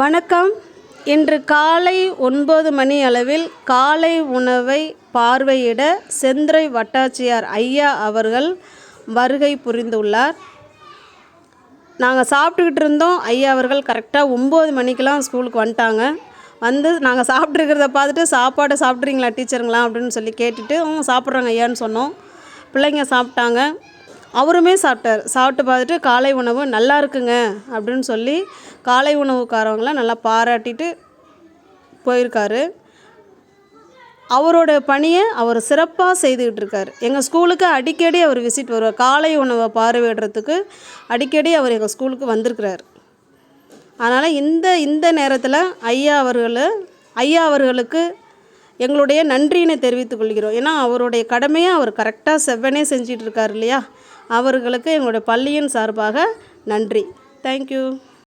வணக்கம். இன்று காலை ஒன்பது மணி அளவில் காலை உணவை பார்வையிட செந்துறை வட்டாச்சியார் ஐயா அவர்கள் வருகை புரிந்துள்ளார். நாங்கள் சாப்பிட்டுக்கிட்டு இருந்தோம். ஐயா அவர்கள் கரெக்டாக ஒம்பது மணிக்கெலாம் ஸ்கூலுக்கு வந்துட்டாங்க. வந்து நாங்கள் சாப்பிட்ருக்கிறத பார்த்துட்டு சாப்பாடு சாப்பிட்றீங்களா டீச்சருங்களா அப்படின்னு சொல்லி கேட்டுட்டு அவங்க சாப்பிட்றாங்க ஐயான்னு சொன்னோம். பிள்ளைங்க சாப்பிட்டாங்க. அவருமே சாப்பிட்டார். சாப்பிட்டு பார்த்துட்டு காலை உணவு நல்லா இருக்குங்க அப்படின்னு சொல்லி காலை உணவுக்காரவங்கள நல்லா பாராட்டிட்டு போயிருக்காரு. அவரோட பணியை அவர் சிறப்பாக செய்துக்கிட்டு இருக்கார். எங்கள் ஸ்கூலுக்கு அடிக்கடி அவர் விசிட் வருவார். காலை உணவை பார்வையிடுறதுக்கு அடிக்கடி அவர் எங்கள் ஸ்கூலுக்கு வந்திருக்கிறார். அதனால் இந்த இந்த நேரத்தில் ஐயா அவர்கள் ஐயா அவர்களுக்கு எங்களுடைய நன்றியினை தெரிவித்துக் கொள்கிறோம். ஏன்னா அவருடைய கடமையை அவர் கரெக்டாக செவ்வனே செஞ்சிட்டு இருக்கார் இல்லையா? அவர்களுக்கு எங்களுடைய பள்ளியின் சார்பாக நன்றி. தேங்க்யூ